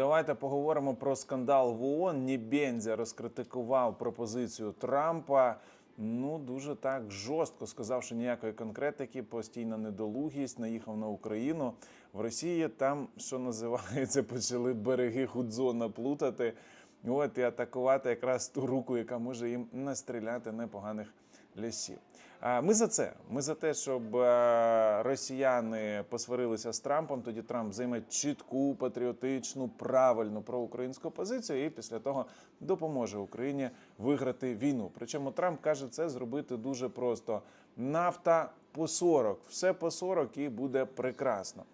Давайте поговоримо про скандал в ООН. Нібензя розкритикував пропозицію Трампа. Ну дуже так жорстко сказав, що ніякої конкретики, постійна недолугість, наїхав на Україну. В Росії там, що називається, почали береги Худзона плутати. От і атакувати якраз ту руку, яка може їм настріляти непоганих лясів. Ми за це. Ми за те, щоб е, росіяни посварилися з Трампом. Тоді Трамп займе чітку, патріотичну, правильну проукраїнську позицію, і після того допоможе Україні виграти війну. Причому Трамп каже, це зробити дуже просто: нафта по 40, все по 40 і буде прекрасно.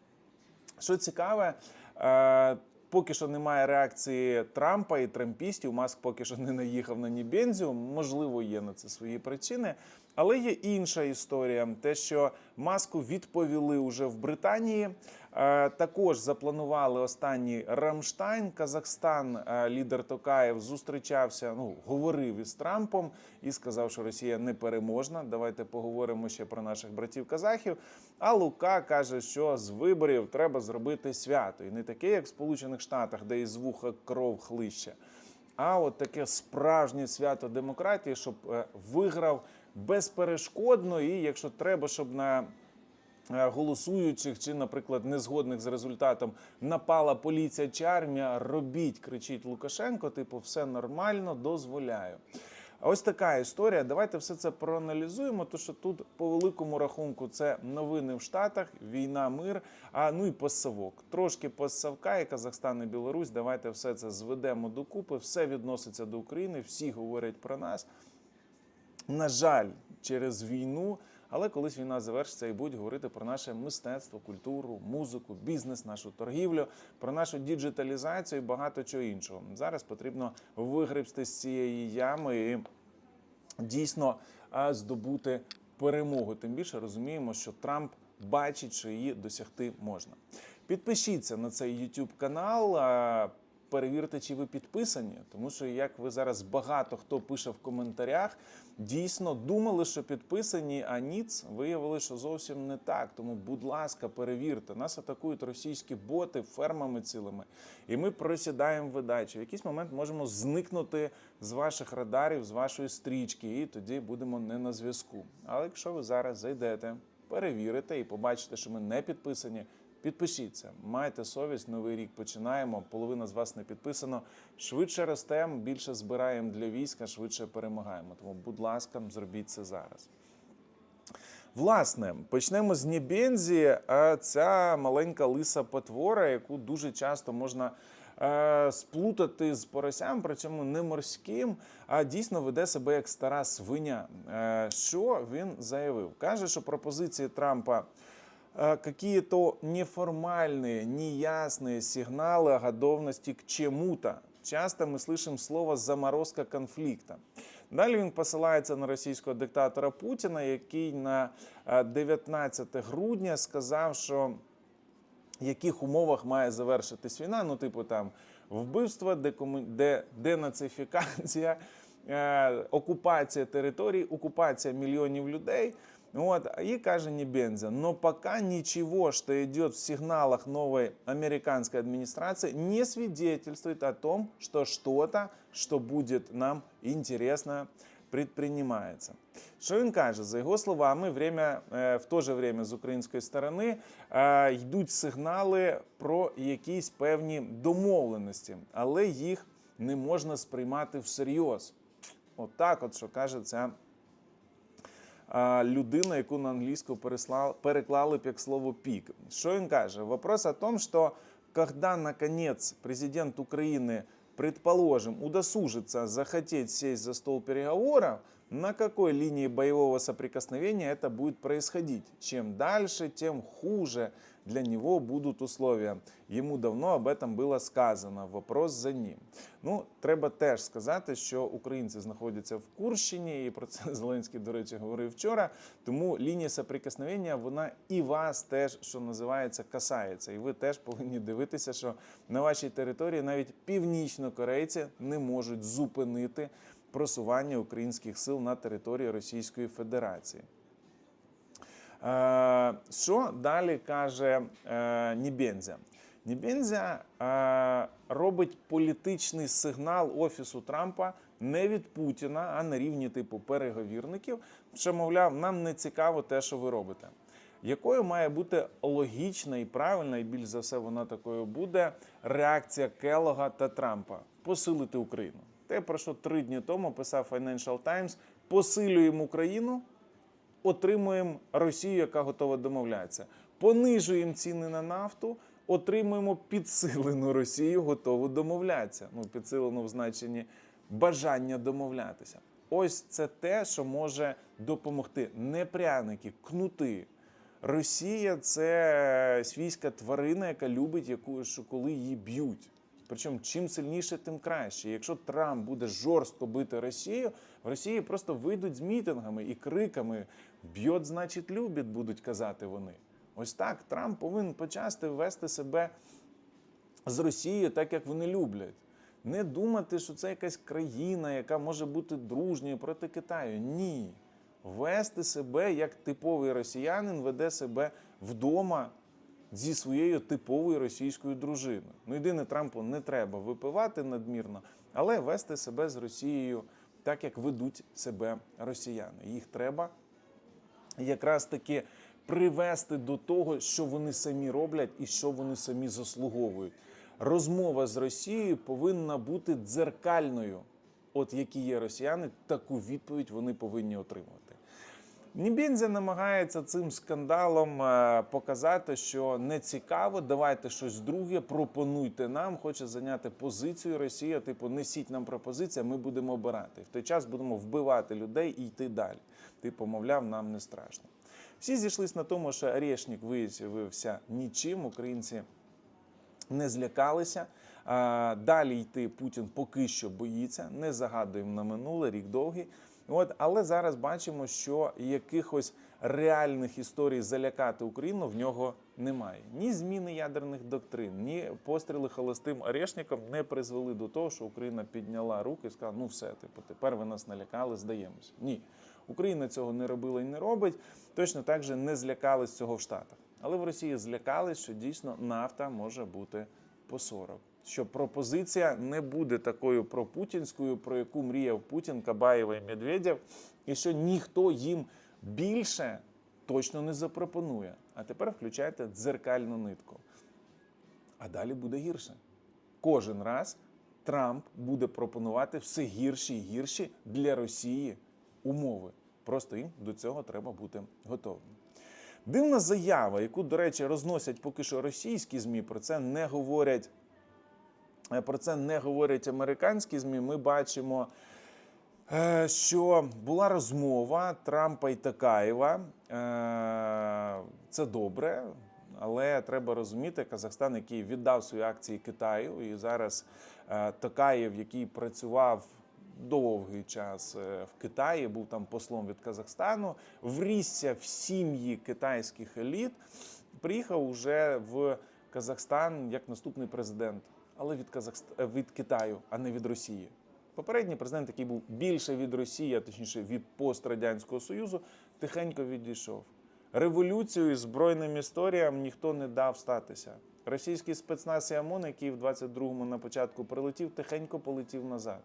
Що цікаве, е, поки що немає реакції Трампа і трампістів. Маск поки що не наїхав на Нібензіум. Можливо, є на це свої причини. Але є інша історія: те, що маску відповіли уже в Британії. Е, Також запланували останній Рамштайн. Казахстан, е, лідер Токаєв, зустрічався, ну говорив із Трампом і сказав, що Росія не переможна. Давайте поговоримо ще про наших братів казахів. А Лука каже, що з виборів треба зробити свято, і не таке, як в Сполучених Штатах, де із вуха кров хлище. А от таке справжнє свято демократії, щоб е, виграв безперешкодно, і якщо треба, щоб на е, голосуючих чи, наприклад, незгодних з результатом напала поліція чи армія, робіть, кричить Лукашенко. Типу, все нормально, дозволяю. Ось така історія. Давайте все це проаналізуємо. То що тут по великому рахунку це новини в Штатах, війна, мир. А ну і постсавок. Трошки постсавка і Казахстан і Білорусь. Давайте все це зведемо докупи. Все відноситься до України. Всі говорять про нас. На жаль, через війну, але колись війна завершиться і будуть говорити про наше мистецтво, культуру, музику, бізнес, нашу торгівлю, про нашу діджиталізацію і багато чого іншого. Зараз потрібно вигребсти з цієї ями і дійсно здобути перемогу. Тим більше розуміємо, що Трамп бачить, що її досягти можна. Підпишіться на цей YouTube канал. Перевірте, чи ви підписані, тому що як ви зараз багато хто пише в коментарях, дійсно думали, що підписані, а ніц виявили, що зовсім не так. Тому, будь ласка, перевірте. Нас атакують російські боти фермами цілими, і ми просідаємо видачі. В якийсь момент можемо зникнути з ваших радарів, з вашої стрічки, і тоді будемо не на зв'язку. Але якщо ви зараз зайдете, перевірите і побачите, що ми не підписані. Підпишіться, майте совість, новий рік починаємо. Половина з вас не підписано. Швидше ростемо, більше збираємо для війська, швидше перемагаємо. Тому, будь ласка, зробіть це зараз. Власне, почнемо з Нібензі. А Ця маленька лиса потвора, яку дуже часто можна е, сплутати з поросям, причому не морським, а дійсно веде себе як стара свиня. Е, що він заявив? Каже, що пропозиції Трампа какие-то неформальные, неясные сигналы о готовности к чему-то. Часто ми слышим слово заморозка конфлікта. Далі він посилається на російського диктатора Путіна, який на е, 19 грудня сказав, що в яких умовах має завершитись війна. Ну, типу, там вбивство, декому... де... денацифікація, е... окупація територій, окупація мільйонів людей. Вот, и каже Небенза, но пока ничего, что идет в сигналах новой американской администрации, не свидетельствует о том, что что-то, что будет нам интересно, предпринимается. Що він каже? За його словами, время, е, в то же время з української сторони е, йдуть сигнали про якісь певні домовленості, але їх не можна сприймати всерйоз. Отак, от, що каже ця людина, яку на англійську переклали як слово пік. Що він каже? Вопрос о том, что когда, наконец, президент Украины, предположим, удосужится захотеть сесть за стол переговоров, на какой линии боевого соприкосновения это будет происходить. Чем дальше, тем хуже для него будут условия. Йому давно об этом було сказано. Вопрос за ним. Ну, треба теж сказати, що українці знаходяться в Курщині, і про це Зеленський, до речі, говорив вчора. Тому лінія соприкосновення, вона і вас теж, що називається, касається. І ви теж повинні дивитися, що на вашій території навіть північнокорейці не можуть зупинити просування українських сил на території Російської Федерації. Е, Що далі каже е, Нібензя? Нібензя е, робить політичний сигнал офісу Трампа не від Путіна, а на рівні типу переговірників, що мовляв, нам не цікаво те, що ви робите. Якою має бути логічна і правильна, і більш за все вона такою буде реакція Келога та Трампа посилити Україну? Те, про що три дні тому писав Financial Times, посилюємо Україну, отримуємо Росію, яка готова домовлятися. Понижуємо ціни на нафту, отримуємо підсилену Росію, готову домовлятися. Ну, підсилену в значенні бажання домовлятися. Ось це те, що може допомогти. Не пряники, кнути. Росія це свійська тварина, яка любить яку, що коли її б'ють. Причому чим сильніше, тим краще. Якщо Трамп буде жорстко бити Росію, в Росії просто вийдуть з мітингами і криками б'ють, значить, любить, будуть казати вони. Ось так Трамп повинен почасти вести себе з Росією так, як вони люблять. Не думати, що це якась країна, яка може бути дружньою проти Китаю. Ні. Вести себе як типовий росіянин веде себе вдома зі своєю типовою російською дружиною. Ну, єдине, Трампу не треба випивати надмірно, але вести себе з Росією так, як ведуть себе росіяни. Їх треба якраз таки привести до того, що вони самі роблять і що вони самі заслуговують. Розмова з Росією повинна бути дзеркальною. От які є росіяни, таку відповідь вони повинні отримувати. Нібензя намагається цим скандалом е, показати, що не цікаво, давайте щось друге, пропонуйте нам, хоче зайняти позицію Росія, типу, несіть нам пропозиції, ми будемо обирати. В той час будемо вбивати людей і йти далі. Типу, мовляв, нам не страшно. Всі зійшлись на тому, що Орешник виявився нічим. Українці не злякалися. Далі йти Путін поки що боїться, не загадуємо на минуле, рік довгий. От, але зараз бачимо, що якихось реальних історій залякати Україну в нього немає. Ні зміни ядерних доктрин, ні постріли холостим орешником не призвели до того, що Україна підняла руки і сказала: ну все, типу, тепер ви нас налякали, здаємося. Ні, Україна цього не робила і не робить. Точно так же не злякались цього в Штатах. Але в Росії злякались, що дійсно нафта може бути по 40. Що пропозиція не буде такою пропутінською, про яку мріяв Путін, Кабаєва і Медведєв, і що ніхто їм більше точно не запропонує. А тепер включайте дзеркальну нитку. А далі буде гірше. Кожен раз Трамп буде пропонувати все гірші і гірші для Росії умови. Просто їм до цього треба бути готовим. Дивна заява, яку, до речі, розносять поки що російські ЗМІ, про це не говорять. е, Про це не говорять американські ЗМІ. Ми бачимо, е, що була розмова Трампа і Такаєва. Е, Це добре, але треба розуміти, Казахстан, який віддав свої акції Китаю, і зараз Такаєв, який працював довгий час е, в Китаї, був там послом від Казахстану, врісся в сім'ї китайських еліт, приїхав уже в Казахстан як наступний президент, але від Казахст... е, від Китаю, а не від Росії. Попередній президент, який був більше від Росії, а точніше від пострадянського союзу, тихенько відійшов. Революцію і збройним історіям ніхто не дав статися. Російський спецназ і ОМОН, який в 22-му на початку прилетів, тихенько полетів назад.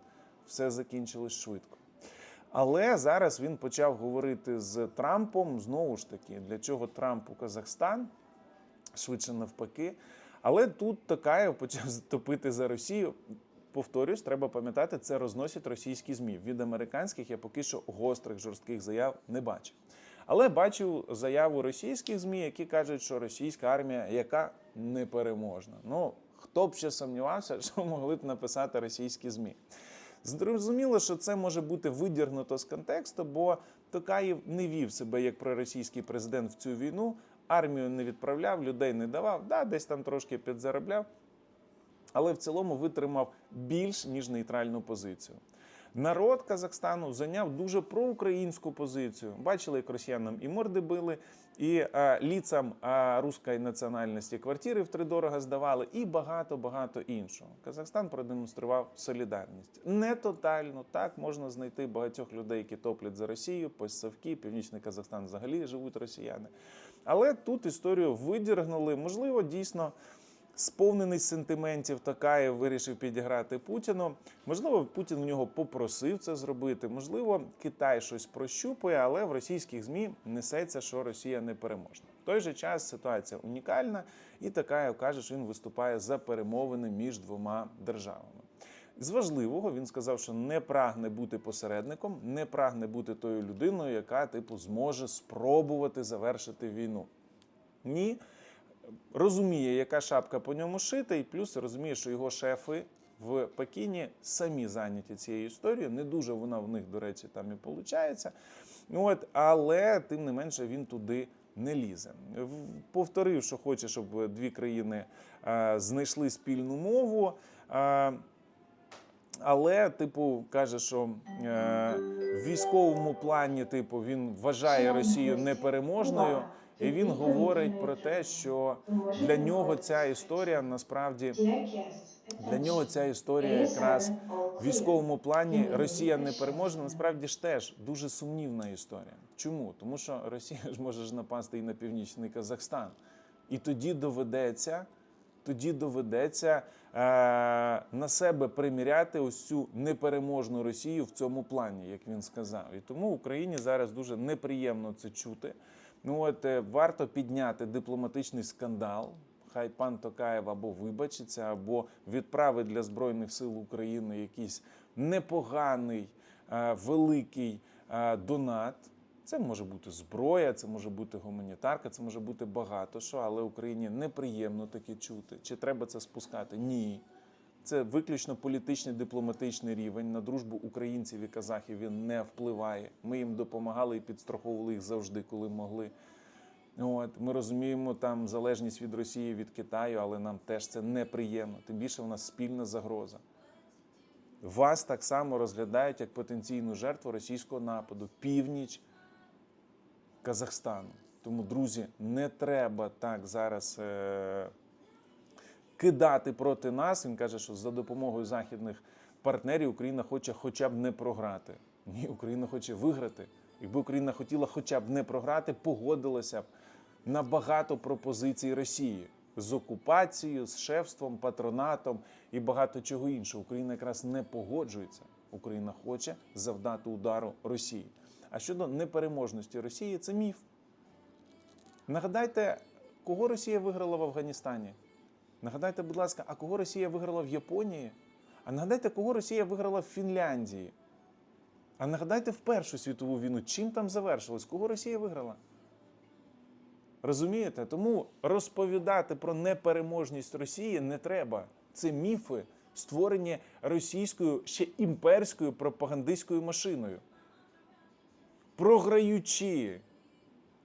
Все закінчилось швидко. Але зараз він почав говорити з Трампом знову ж таки, для чого Трамп у Казахстан, швидше навпаки. Але тут Токаєв почав топити за Росію. Повторюсь, треба пам'ятати, це розносять російські ЗМІ. Від американських я поки що гострих жорстких заяв не бачив. Але бачив заяву російських ЗМІ, які кажуть, що російська армія яка непереможна. Ну хто б ще сумнівався, що могли б написати російські ЗМІ. Зрозуміло, що це може бути видірнуто з контексту, бо Токаєв не вів себе як проросійський президент в цю війну, армію не відправляв, людей не давав, да, десь там трошки підзаробляв, але в цілому витримав більш ніж нейтральну позицію. Народ Казахстану зайняв дуже проукраїнську позицію. Бачили, як росіянам і морди били, і е, ліцам е, руської національності квартири втридорога здавали, і багато багато іншого. Казахстан продемонстрував солідарність. Не тотально так можна знайти багатьох людей, які топлять за Росію, постсавки, північний Казахстан взагалі живуть росіяни. Але тут історію видіргнули, можливо, дійсно. Сповнений сентиментів, Такаєв вирішив підіграти Путіну. Можливо, Путін в нього попросив це зробити. Можливо, Китай щось прощупує, але в російських змі несеться, що Росія не переможна. В той же час ситуація унікальна, і Такаєв каже, що він виступає за перемовини між двома державами. З важливого він сказав, що не прагне бути посередником, не прагне бути тою людиною, яка типу зможе спробувати завершити війну. Ні, розуміє, яка шапка по ньому шита, і плюс розуміє, що його шефи в Пекіні самі зайняті цією історією. Не дуже вона в них, до речі, там і виходить. От, але тим не менше він туди не лізе. Повторив, що хоче, щоб дві країни е, знайшли спільну мову. Е, але, типу, каже, що е, в військовому плані, типу, він вважає Росію непереможною, і він говорить про те, що для нього ця історія насправді для нього ця історія якраз в військовому плані Росія не переможна. Насправді ж теж дуже сумнівна історія. Чому? Тому що Росія ж може ж напасти і на північний Казахстан, і тоді доведеться. Тоді доведеться е, на себе приміряти ось цю непереможну Росію в цьому плані, як він сказав. І тому Україні зараз дуже неприємно це чути. Ну от е, варто підняти дипломатичний скандал. Хай пан Токаєв або вибачиться, або відправить для збройних сил України якийсь непоганий е, великий е, донат. Це може бути зброя, це може бути гуманітарка, це може бути багато що, але Україні неприємно таке чути. Чи треба це спускати? Ні. Це виключно політичний дипломатичний рівень. На дружбу українців і казахів він не впливає. Ми їм допомагали і підстраховували їх завжди, коли могли. От ми розуміємо там залежність від Росії від Китаю, але нам теж це неприємно. Тим більше в нас спільна загроза. Вас так само розглядають як потенційну жертву російського нападу, північ Казахстану. Тому, друзі, не треба так зараз е- кидати проти нас. Він каже, що за допомогою західних партнерів Україна хоче хоча б не програти. Ні, Україна хоче виграти. Якби Україна хотіла хоча б не програти, погодилася б на багато пропозицій Росії з окупацією, з шефством, патронатом і багато чого іншого. Україна якраз не погоджується. Україна хоче завдати удару Росії. А щодо непереможності Росії, це міф. Нагадайте, кого Росія виграла в Афганістані? Нагадайте, будь ласка, а кого Росія виграла в Японії? А нагадайте, кого Росія виграла в Фінляндії? А нагадайте в Першу світову війну, чим там завершилось? Кого Росія виграла? Розумієте? Тому розповідати про непереможність Росії не треба. Це міфи, створені російською ще імперською пропагандистською машиною. Програючи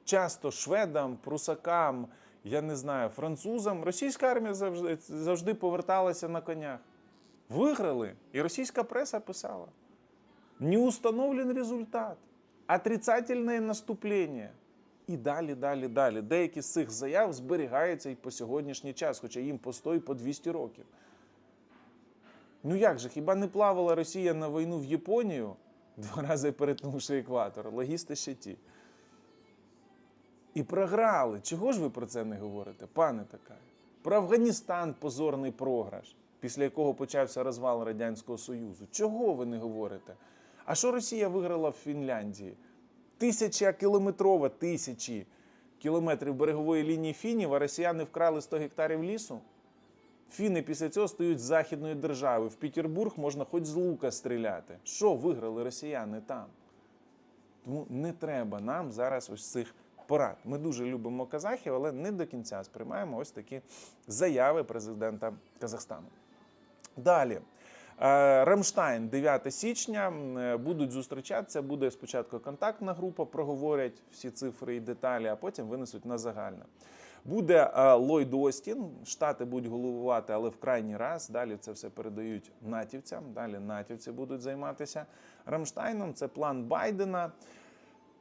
часто шведам, прусакам, я не знаю, французам, російська армія завжди, завжди поверталася на конях. Виграли, і російська преса писала. Не установлен результат, отрицательне наступлення. І далі, далі, далі. Деякі з цих заяв зберігаються і по сьогоднішній час, хоча їм по 100 і по 200 років. Ну як же, хіба не плавала Росія на війну в Японію, два рази перетнувши екватор? Логісти ще ті. І програли. Чого ж ви про це не говорите, пане Такай? Про Афганістан позорний програш, після якого почався розвал Радянського Союзу. Чого ви не говорите? А що Росія виграла в Фінляндії? Тисяча кілометрова, тисячі кілометрів берегової лінії фінів, а росіяни вкрали 100 гектарів лісу. Фіни після цього стають західною державою. В Петербург можна хоч з лука стріляти. Що виграли росіяни там? Тому не треба нам зараз ось цих порад. Ми дуже любимо казахів, але не до кінця сприймаємо ось такі заяви президента Казахстану. Далі. Е, Рамштайн 9 січня е, будуть зустрічатися. Буде спочатку контактна група, проговорять всі цифри і деталі, а потім винесуть на загальне. Буде е, Ллойд Остін, штати будуть головувати, але в крайній раз. Далі це все передають натівцям. Далі натівці будуть займатися Рамштайном. Це план Байдена.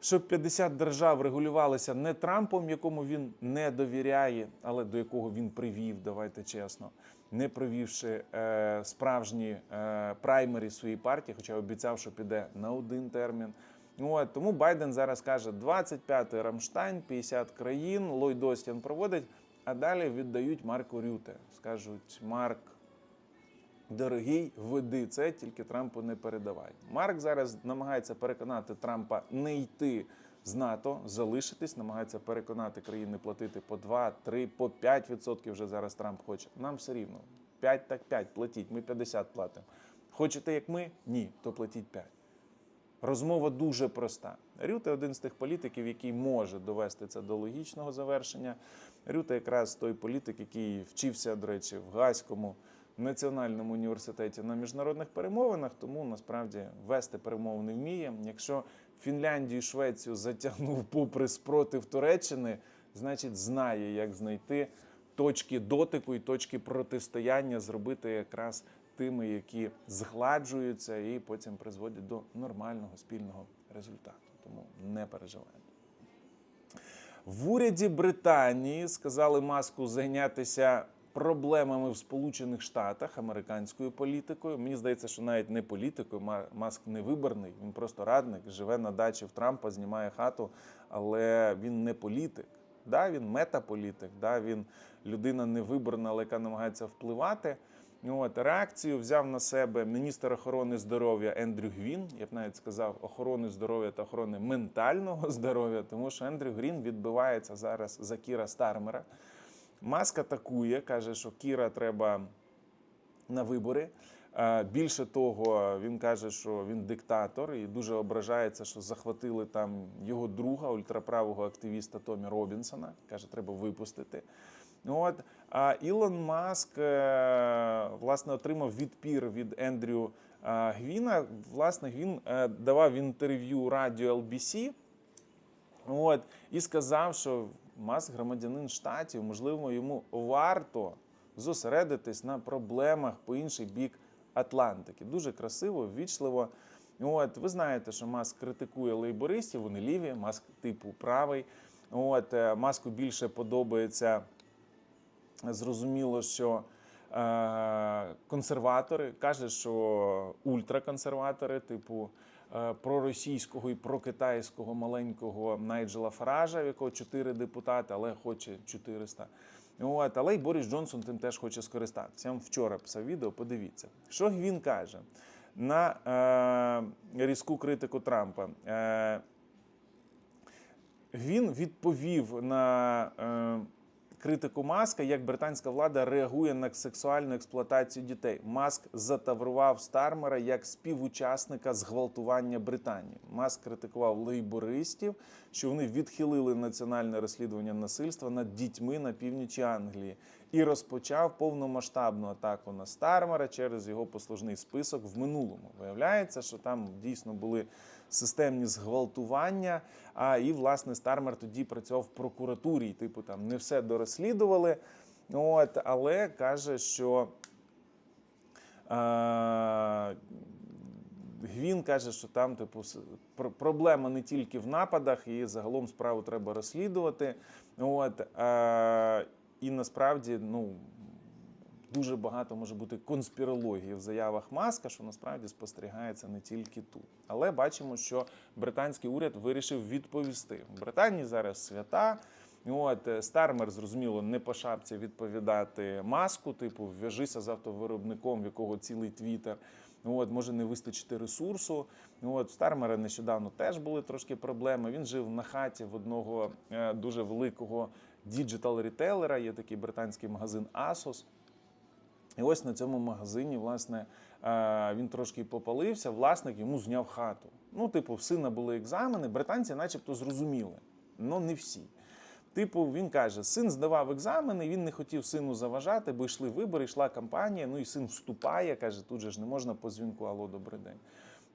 Щоб 50 держав регулювалися не Трампом, якому він не довіряє, але до якого він привів, давайте чесно, не провівши е, справжні е, праймері своєї партії, хоча обіцяв, що піде на один термін. От, тому Байден зараз каже: 25-й Рамштайн, 50 країн, Ллойд Остін проводить. а далі віддають Марку Рюте. Скажуть, Марк, дорогий, веди це, тільки Трампу не передавай. Марк зараз намагається переконати Трампа не йти з НАТО, залишитись, намагається переконати країни платити по 2, 3, по 5% вже зараз Трамп хоче. Нам все рівно. 5 так 5 платіть, ми 50 платимо. Хочете, як ми? Ні, то платіть 5. Розмова дуже проста. Рюте один з тих політиків, який може довести це до логічного завершення. Рюте якраз той політик, який вчився, до речі, в Гаському національному університеті на міжнародних перемовинах, тому насправді вести перемовини вміє. Якщо Фінляндію і Швецію затягнув попри спротив Туреччини, значить знає, як знайти точки дотику і точки протистояння, зробити якраз тими, які згладжуються і потім призводять до нормального спільного результату. Тому не переживайте. В уряді Британії сказали маску зайнятися проблемами в Сполучених Штатах американською політикою. Мені здається, що навіть не політикою. Маск не виборний, він просто радник, живе на дачі в Трампа, знімає хату, але він не політик. Да, він метаполітик, да, він людина невиборна, але яка намагається впливати. От, реакцію взяв на себе міністр охорони здоров'я Ендрю Гвін. Я б навіть сказав охорони здоров'я та охорони ментального здоров'я, тому що Ендрю Грін відбивається зараз за Кіра Стармера. Маск атакує, каже, що Кіра треба на вибори. Більше того, він каже, що він диктатор і дуже ображається, що захватили там його друга, ультраправого активіста Томі Робінсона. Каже, треба випустити. От а Ілон Маск е, власне отримав відпір від Ендрю Гвіна. Власне, він е, давав інтерв'ю радіо LBC. От і сказав, що Маск громадянин штатів, можливо, йому варто зосередитись на проблемах по інший бік Атлантики. Дуже красиво, ввічливо. От ви знаєте, що Маск критикує лейбористів, вони ліві, Маск типу правий. От е, Маску більше подобається. Зрозуміло, що е, консерватори каже, що ультраконсерватори, типу проросійського і прокитайського маленького Найджела Фаража, в якого чотири депутати, але хоче 400. От, але й Борис Джонсон тим теж хоче скористатися. Я вам вчора писав відео, подивіться. Що він каже на е, різку критику Трампа. Е, він відповів на е, критику Маска, як британська влада реагує на сексуальну експлуатацію дітей. Маск затаврував Стармера як співучасника зґвалтування Британії. Маск критикував лейбористів, що вони відхилили національне розслідування насильства над дітьми на північі Англії і розпочав повномасштабну атаку на Стармера через його послужний список в минулому. Виявляється, що там дійсно були системні зґвалтування. А і власне Стармер тоді працював в прокуратурі, і, типу там не все дорозслідували. От, але каже, що е, Гвін каже, що там, типу, пр- проблема не тільки в нападах, і загалом справу треба розслідувати. От, е, і насправді, ну. Дуже багато може бути конспірології в заявах Маска, що насправді спостерігається не тільки тут. Але бачимо, що британський уряд вирішив відповісти. В Британії зараз свята. От е, Стармер, зрозуміло, не по шапці відповідати маску, типу, в'яжися з автовиробником, в якого цілий твіттер. От, може не вистачити ресурсу. От, Стармера нещодавно теж були трошки проблеми. Він жив на хаті в одного е, дуже великого діджитал-рітейлера. Є такий британський магазин Asos. І ось на цьому магазині, власне, е, він трошки попалився, власник йому зняв хату. Ну, типу, в сина були екзамени, британці начебто зрозуміли, але не всі. Типу, він каже, син здавав екзамени, він не хотів сину заважати, бо йшли вибори, йшла кампанія. Ну і син вступає, каже, тут же ж не можна по дзвінку, алло, добрий день.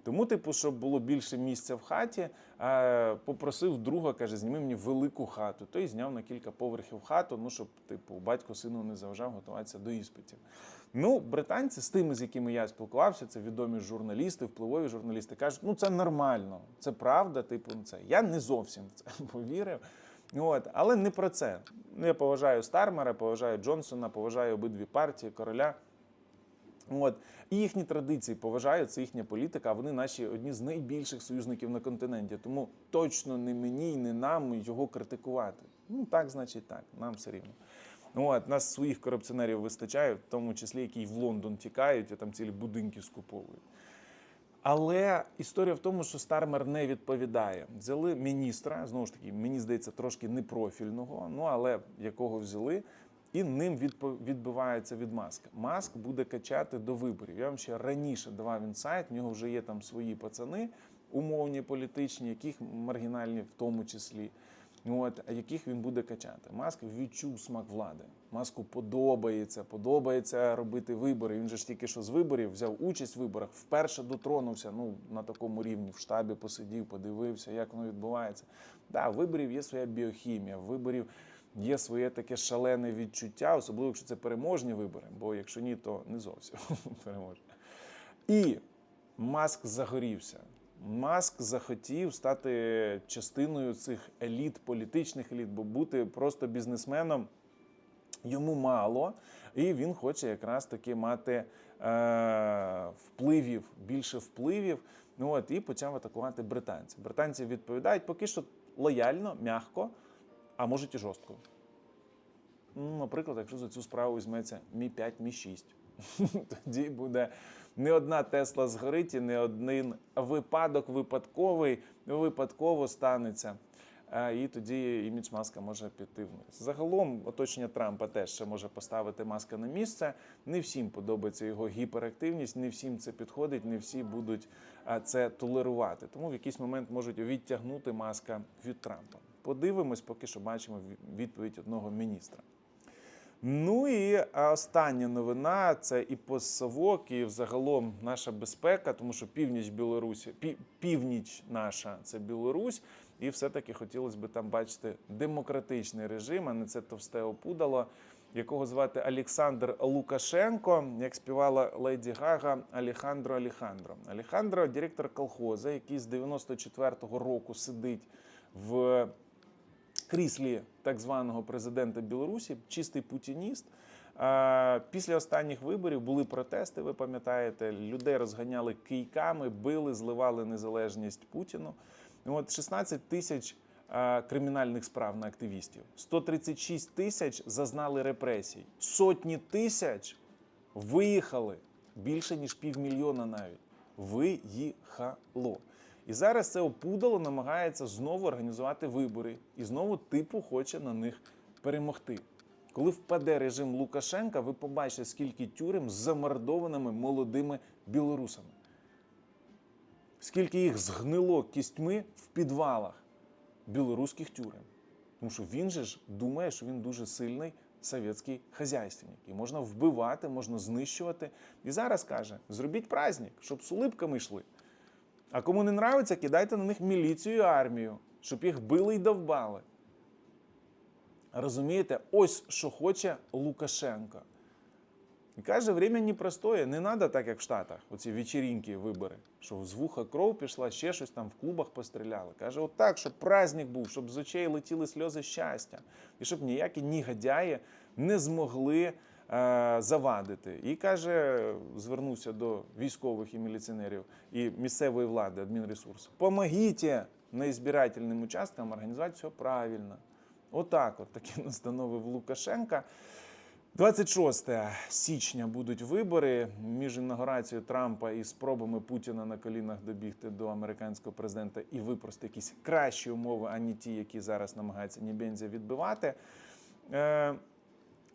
Тому, типу, щоб було більше місця в хаті, е, попросив друга, каже, зніми мені велику хату. Той зняв на кілька поверхів хату, ну щоб типу батько сину не заважав готуватися до іспитів. Ну, британці з тими, з якими я спілкувався, це відомі журналісти, впливові журналісти, кажуть, ну це нормально, це правда, типу, ну, це. Я не зовсім в це повірив. От, але не про це. Ну, Я поважаю Стармера, поважаю Джонсона, поважаю обидві партії, короля. От і їхні традиції поважаю, це їхня політика. а Вони наші одні з найбільших союзників на континенті. Тому точно не мені і не нам його критикувати. Ну так, значить, так, нам все рівно. От, нас своїх корупціонерів вистачає, в тому числі, які й в Лондон тікають, а там цілі будинки скуповують. Але історія в тому, що Стармер не відповідає. Взяли міністра, знову ж таки, мені здається, трошки непрофільного, ну але якого взяли, і ним відбивається від маска. Маск буде качати до виборів. Я вам ще раніше давав інсайт, в нього вже є там свої пацани, умовні політичні, яких маргінальні в тому числі. От, яких він буде качати? Маск відчув смак влади. Маску подобається, подобається робити вибори. Він же ж тільки що з виборів взяв участь в виборах, вперше дотронувся ну, на такому рівні, в штабі посидів, подивився, як воно відбувається. Да, виборів є своя біохімія, виборів є своє таке шалене відчуття, особливо якщо це переможні вибори, бо якщо ні, то не зовсім переможні. І Маск загорівся. Маск захотів стати частиною цих еліт, політичних еліт, бо бути просто бізнесменом йому мало, і він хоче якраз таки мати е, впливів, більше впливів. Ну от і почав атакувати британців. Британці відповідають поки що лояльно, м'яко, а можуть і жорстко. Ну, наприклад, якщо за цю справу візьметься Мі 5, Мі 6 тоді буде не одна Тесла згорить і не один випадок випадковий випадково станеться. І тоді імідж маска може піти вниз. Загалом, оточення Трампа теж ще може поставити маска на місце. Не всім подобається його гіперактивність, не всім це підходить, не всі будуть це толерувати. Тому в якийсь момент можуть відтягнути маска від Трампа. Подивимось, поки що бачимо відповідь одного міністра. Ну і остання новина це і постсовок, і взагалом наша безпека, тому що північ Білорусі, північ наша це Білорусь, і все-таки хотілося б там бачити демократичний режим, а не це товсте опудало, якого звати Олександр Лукашенко, як співала Леді Гага Алехандро Алехандро. Алехандро директор колхоза, який з 94-го року сидить в кріслі так званого президента Білорусі, чистий путініст. Після останніх виборів були протести. Ви пам'ятаєте, людей розганяли кийками, били, зливали незалежність Путіну. Ну, От 16 тисяч кримінальних справ на активістів, 136 тисяч зазнали репресій, сотні тисяч виїхали більше ніж півмільйона навіть. Виїхало. І зараз це опудало намагається знову організувати вибори і знову типу хоче на них перемогти. Коли впаде режим Лукашенка, ви побачите, скільки тюрем з замордованими молодими білорусами. Скільки їх згнило кістьми в підвалах білоруських тюрем. Тому що він же ж думає, що він дуже сильний совєтський хазяйственник. І можна вбивати, можна знищувати. І зараз каже: зробіть праздник, щоб з улипками йшли. А кому не нравиться, кидайте на них міліцію і армію, щоб їх били й довбали. Розумієте, ось що хоче Лукашенко. І каже, время непростое, не треба так, як в Штатах, оці вечеринки, вибори, що з вуха кров пішла, ще щось там в клубах постріляли. Каже, отак, щоб праздник був, щоб з очей летіли сльози щастя, і щоб ніякі негодяї не змогли завадити. І каже, звернувся до військових і міліціонерів і місцевої влади, адмінресурсу. Помогіть неізбирательним участкам організувати все правильно. Отак, от такі настанови Лукашенка. 26 січня будуть вибори між інаугурацією Трампа і спробами Путіна на колінах добігти до американського президента і випрости якісь кращі умови, а не ті, які зараз намагається Нібензя відбивати.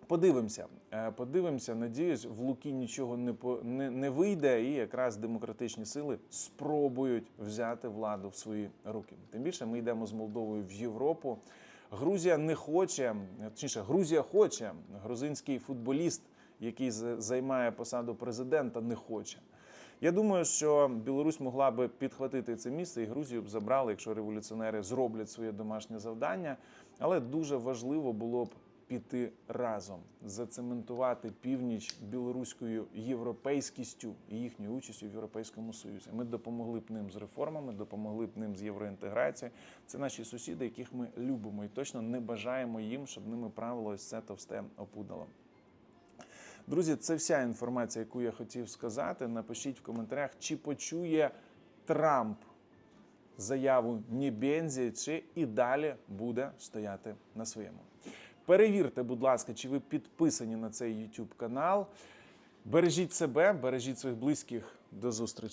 Е, Подивимося, Е, подивимося. Надіюсь, в Луки нічого не, по, не, не вийде, і якраз демократичні сили спробують взяти владу в свої руки. Тим більше ми йдемо з Молдовою в Європу. Грузія не хоче, точніше, Грузія хоче. Грузинський футболіст, який займає посаду президента, не хоче. Я думаю, що Білорусь могла би підхватити це місце, і Грузію б забрали, якщо революціонери зроблять своє домашнє завдання. Але дуже важливо було б піти разом, зацементувати північ білоруською європейськістю і їхньою участю в Європейському Союзі. Ми допомогли б ним з реформами, допомогли б ним з євроінтеграцією. Це наші сусіди, яких ми любимо, і точно не бажаємо їм, щоб ними правило ось це товсте опудало. Друзі, це вся інформація, яку я хотів сказати. Напишіть в коментарях, чи почує Трамп заяву Нібензі, чи і далі буде стояти на своєму. Перевірте, будь ласка, чи ви підписані на цей YouTube канал. Бережіть себе, бережіть своїх близьких. До зустрічі.